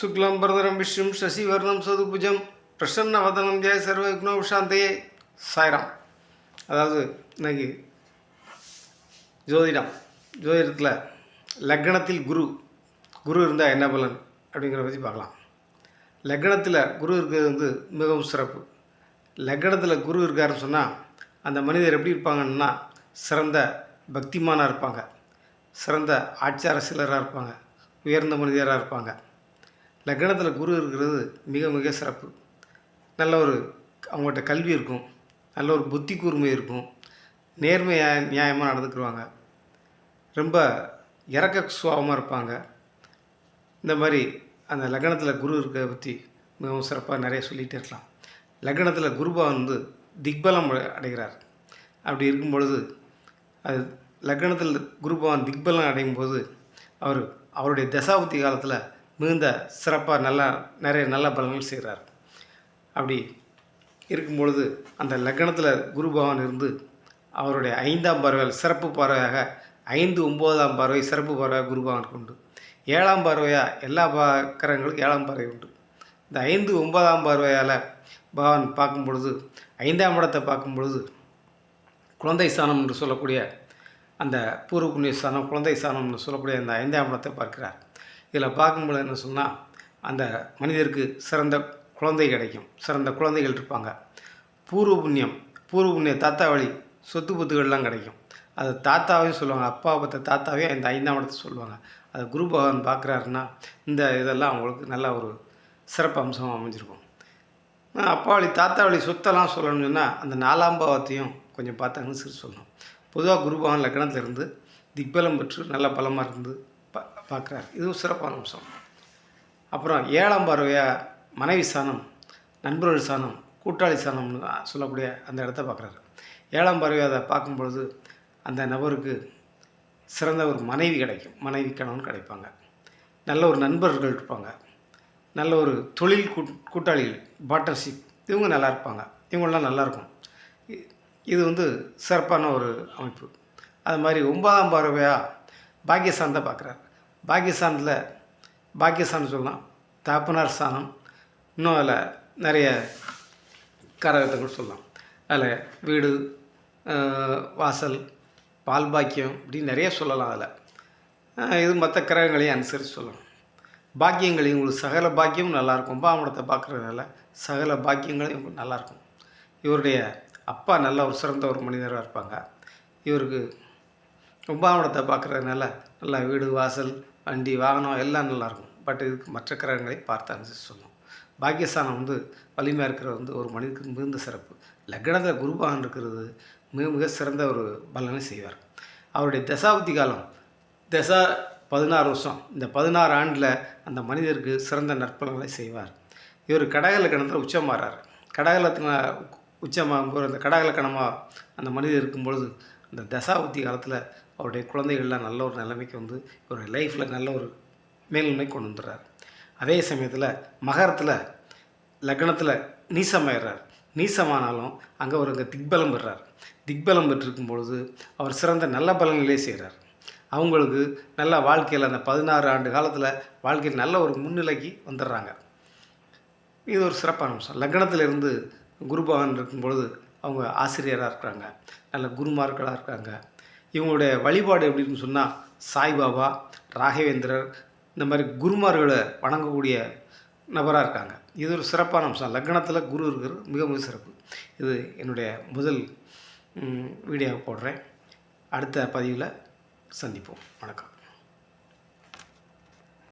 சுக்லம் பரதரம் விஷ்ணும் சசிவர்ணம் சதுபுஜம் பிரசன்ன வதனம் ஜெய சர்வ விக்னோஷாந்தையே சாய்ராம் அதாவது இன்னைக்கு ஜோதிடம் ஜோதிடத்தில் லக்னத்தில் குரு குரு இருந்தால் என்ன பலன் அப்படிங்கிறத பற்றி பார்க்கலாம். லக்னத்தில் குரு இருக்கிறது வந்து மிகவும் சிறப்பு. லக்னத்தில் குரு இருக்காருன்னு சொன்னால் அந்த மனிதர் எப்படி இருப்பாங்கன்னா சிறந்த பக்திமானாக இருப்பாங்க. சிறந்த ஆட்சி அரசியலராக இருப்பாங்க. உயர்ந்த மனிதராக இருப்பாங்க. லக்னத்தில் குரு இருக்கிறது மிக மிக சிறப்பு. நல்ல ஒரு அவங்கள்ட்ட கல்வி இருக்கும். நல்ல ஒரு புத்தி கூர்மை இருக்கும். நேர்மையாக நியாயமாக நடந்துக்குருவாங்க. ரொம்ப இறக்க சுவாபமாக இருப்பாங்க. இந்த மாதிரி அந்த லக்னத்தில் குரு இருக்கிறத பற்றி மிகவும் சிறப்பாக நிறைய சொல்லிகிட்டே இருக்கலாம். லக்னத்தில் குருபவன் வந்து திக்பலம் அடை- அடைகிறார். அப்படி இருக்கும் பொழுது அது லக்னத்தில் குருபவன் திக்பலம் அடையும் போது அவர் அவருடைய தசாபுத்தி காலத்தில் மிகுந்த சிறப்பாக நல்லா நிறைய நல்ல பலன்கள் செய்கிறார் அப்படி இருக்கும் பொழுது அந்த லக்னத்தில் குரு பகவான் இருந்து அவருடைய ஐந்தாம் பார்வையால் சிறப்பு பார்வையாக ஐந்து ஒம்போதாம் பார்வை சிறப்பு பார்வையாக குரு பகவானுக்கு உண்டு ஏழாம் பார்வையாக எல்லா பாக்கரங்களுக்கும் ஏழாம் பறவை உண்டு. இந்த ஐந்து ஒன்பதாம் பார்வையால் பகவான் பார்க்கும் பொழுது ஐந்தாம் இடத்தை பார்க்கும் பொழுது குழந்தை ஸ்தானம் என்று சொல்லக்கூடிய அந்த பூர்வ புண்ணிய ஸ்தானம் குழந்தை ஸ்தானம் என்று சொல்லக்கூடிய அந்த ஐந்தாம் இடத்தை பார்க்கிறார். இதில் பார்க்கும்பொழுது என்ன சொன்னால் அந்த மனிதருக்கு சிறந்த குழந்தை கிடைக்கும். சிறந்த குழந்தைகள் இருப்பாங்க. பூர்வ புண்ணியம் பூர்வ புண்ணிய தாத்தா வழி சொத்து புத்துகள்லாம் கிடைக்கும். அது தாத்தாவையும் சொல்லுவாங்க அப்பா பத்த தாத்தாவையும் இந்த ஐந்தாம் இடத்தை சொல்லுவாங்க. அது குரு பகவான் பார்க்குறாருன்னா இந்த இதெல்லாம் அவங்களுக்கு நல்ல ஒரு சிறப்பு அம்சமாக அமைஞ்சிருக்கும். அப்பா வழி தாத்தா வழி சொத்தெல்லாம் சொல்லணும்னு சொன்னால் அந்த நாலாம் பாவத்தையும் கொஞ்சம் பார்த்து அனுசரித்து சொல்லணும். பொதுவாக குரு பகவான் இருந்து திக்பலம் பெற்று நல்ல பலமாக இருந்து பா பார்க்குறாரு. இதுவும் சிறப்பான அம்சம். அப்புறம் ஏழாம் பார்வையாக மனைவி சாணம் நண்பர்கள் சாணம் கூட்டாளி சாணம்னு சொல்லக்கூடிய அந்த இடத்த பார்க்குறாரு. ஏழாம் பார்வையாக அதை பார்க்கும் பொழுது அந்த நபருக்கு சிறந்த ஒரு மனைவி கிடைக்கும். மனைவி கணவன் கிடைப்பாங்க. நல்ல ஒரு நண்பர்கள் இருப்பாங்க. நல்ல ஒரு தொழில் கூட் கூட்டாளிகள் பார்ட்னர்ஷிப் இவங்க நல்லா இருப்பாங்க. இவங்களாம் நல்லாயிருக்கும் இது வந்து சிறப்பான ஒரு அமைப்பு. அது மாதிரி ஒன்பதாம் பார்வையாக பாக்கியஸ்தானத்தை பார்க்குறாரு. பாகிஸ்தானில் பாகிஸ்தான் சொல்லலாம். தாப்பனார் ஸ்தானம். இன்னும் அதில் நிறைய கரகத்துகள் சொல்லலாம். அதில் வீடு வாசல் பால் பாக்கியம் இப்படி நிறைய சொல்லலாம் அதில். இது மற்ற கிரகங்களையும் அனுசரித்து சொல்லலாம். பாக்கியங்களையும் உங்களுக்கு சகல பாக்கியமும் நல்லாயிருக்கும். ஒம்பாமடத்தை பார்க்குறதுனால சகல பாக்கியங்களும் உங்களுக்கு நல்லாயிருக்கும். இவருடைய அப்பா நல்ல ஒரு சிறந்த ஒரு மனிதராக இருப்பாங்க. இவருக்கு ஒம்பாமடத்தை பார்க்குறதுனால நல்லா வீடு வாசல் வண்டி வாகனம் எல்லாம் நல்லாயிருக்கும். பட் இதுக்கு மற்ற கிரகங்களை பார்த்து அனுசரித்து சொல்லணும் பாக்கியஸ்தானம் வந்து வலிமையாக இருக்கிறது வந்து ஒரு மனிதனுக்கு மிகுந்த சிறப்பு. லக்னத்தில் குருபாகன் இருக்கிறது மிக மிக சிறந்த ஒரு பலனை செய்வார். அவருடைய தசாபதி காலம் தசா பதினாறு வருஷம் இந்த பதினாறு ஆண்டில் அந்த மனிதருக்கு சிறந்த நற்பலன்களை செய்வார். இவர் கடகலக்கணத்தில் உச்சமாறார் கடகலத்தின உச்சமாகும் போது அந்த கடகலக்கணமாக அந்த மனிதர் இருக்கும் பொழுது அந்த தசாபுத்தி காலத்தில் அவருடைய குழந்தைகள்லாம் நல்ல ஒரு நிலைமைக்கு வந்து ஒரு லைஃப்பில் நல்ல ஒரு மேல்நிலை கொண்டு வந்துடுறார். அதே சமயத்தில் மகரத்தில் லக்னத்தில் நீசமாயிடுறார். நீசமானாலும் அங்கே ஒரு அங்கே திக்பலம் பெறார் திக்பலம் பெற்றிருக்கும் பொழுது அவர் சிறந்த நல்ல பலன்களே செய்கிறார் அவங்களுக்கு நல்ல வாழ்க்கையில் அந்த பதினாறு ஆண்டு காலத்தில் வாழ்க்கையில் நல்ல ஒரு முன்னிலைக்கு வந்துடுறாங்க. இது ஒரு சிறப்பான அம்சம். லக்னத்திலிருந்து குரு பகவான் இருக்கும் பொழுது அவங்க ஆசிரியராக இருக்கிறாங்க. நல்ல குருமார்களாக இருக்காங்க. இவங்களுடைய வழிபாடு எப்படின்னு சொன்னால் சாய்பாபா ராகவேந்திரர் இந்த மாதிரி குருமார்களை வணங்கக்கூடிய நபராக இருக்காங்க. இது ஒரு சிறப்பான அம்சம். லக்னத்தில் குரு இருக்கிறது மிக மிக சிறப்பு. இது என்னுடைய முதல் வீடியோ போடுறேன். அடுத்த பதிவில் சந்திப்போம். வணக்கம்.